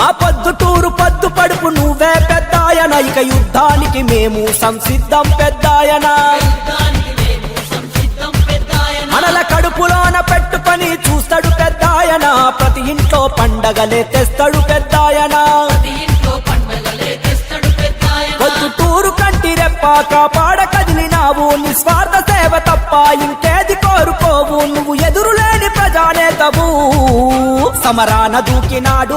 పెద్దాయన పొద్దుటూరు పద్దు పడుపు నువ్వే పెద్దాయన. ఇక యుద్ధానికి మేము సంసిద్ధం పెద్దాయన. మనల కడుపులోన పెట్టుకొని చూస్తాడు పెద్దాయన. ప్రతి ఇంట్లో పండగలే తెస్తాడు పెద్దాయన. పొద్దుటూరు కంటి రెప్ప కాపాడ కదిలినావు. నిస్వార్థ సేవ తప్ప ఇంకేది కోరుకోవు. నువ్వు ఎదురులేని ప్రజానేతవు. సమరాన దూకినాడు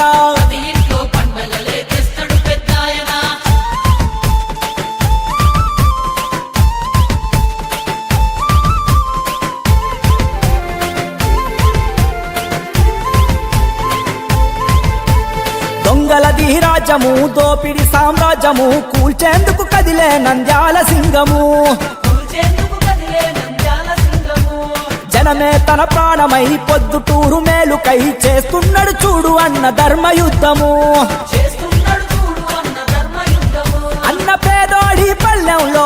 రాజ్యము దోపిడి సామ్రాజ్యము కూల్చేందుకు కదిలే నంద్యాల సింగము. జనమే తన ప్రాణమై పొద్దుటూరు మేలుకై చేస్తున్నాడు చూడు అన్న చేస్తున్నాడు చూడు అన్న ధర్మయుద్ధము. అన్న పేదోడి పల్లెంలో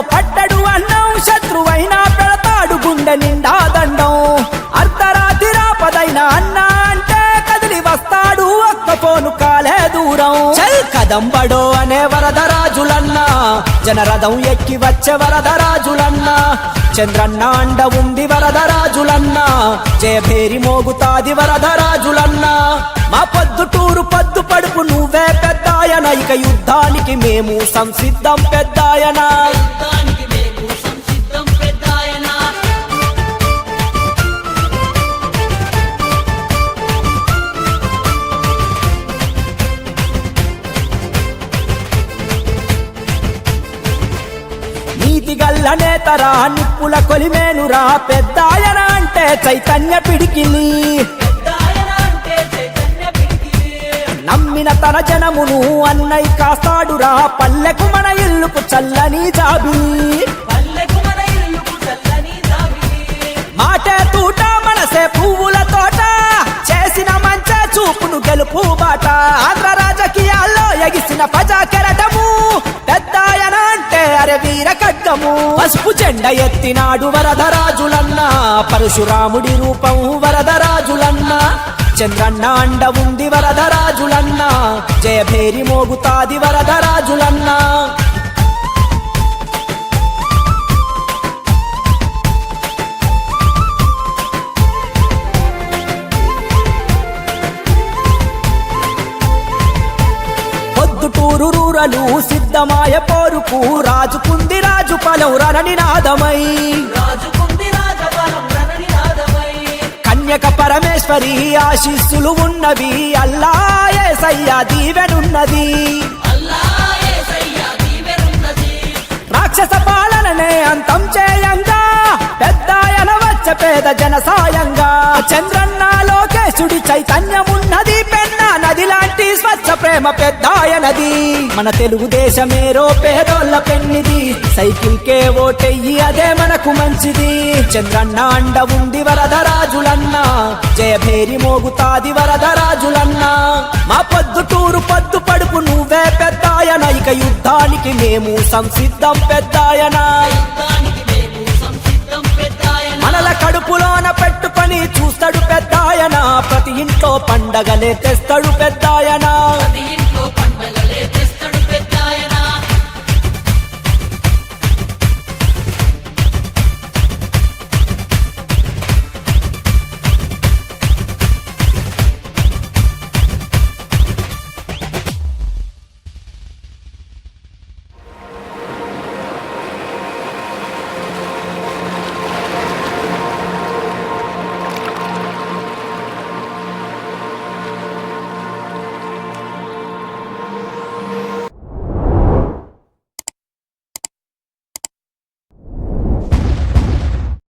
దూరం. చల్ కదంబడో అనే వరదరాజులన్నా జనరథం ఎక్కి వచ్చే వరదరాజులన్నా చంద్రన్న అండ ఉంది వరదరాజులన్నా జయభేరి మోగుతాది వరదరాజులన్నా మా పొద్దుటూరు పద్దు పడుపు నువ్వే పెద్దాయన. ఇక యుద్ధానికి మేము సంసిద్ధం పెద్దాయన. గల్ల నిప్పుల కొలిమేనురా పెద్దాయన అంటే చైతన్య పిడికిలి. నమ్మిన తన జనమును అన్నయ్య కాస్తాడురా. పల్లెకు మన ఇల్లుకు చల్లని జాబీ. ఖడ్గము పసుపు చెండ ఎత్తినాడు వరదరాజులన్న. పరశురాముడి రూపం వరదరాజులన్న. చంద్రన్న అండ ఉంది వరదరాజులన్న. జయభేరి మోగుతాది వరదరాజులన్న. పొద్దుటూరు రూరలు సిద్ధమాయ పోరుకు రాజుకుంది రాజు పలం రణనినాదమై రాజుకుంది రాజబలం రణని నాదమై. కన్యక పరమేశ్వరి ఆశీస్సులు ఉన్నవి అల్లాయే సయ్యా దీవెనున్నది. అల్లా యేసయ్య దీవెనున్నది. రాక్షస పాలననే అంతం చేయంగా పెద్దాయన వచ్చ పేద జన సాయంగా. ప్రేమ పెద్దాయనది. మన తెలుగుదేశమేరో పేదోళ్ళ పెన్నిది. సైకిల్ కే ఓటెయ్యి అదే మనకు మంచిది. చంద్రన్న అండ ఉంది వరదరాజులన్నా జయభేరి మోగుతాది వరదరాజులన్నా మా పొద్దుటూరు పొద్దు పడుపు నువ్వే పెద్దాయన. ఇక యుద్ధానికి మేము సంసిద్ధం పెద్దాయన యుద్ధానికి మేము సంసిద్ధం పెద్దాయన. మనల కడుపులోన పెట్టుకొని చూస్తాడు పెద్దాయన. ప్రతి ఇంట్లో పండగలే తెస్తాడు పెద్దాయన.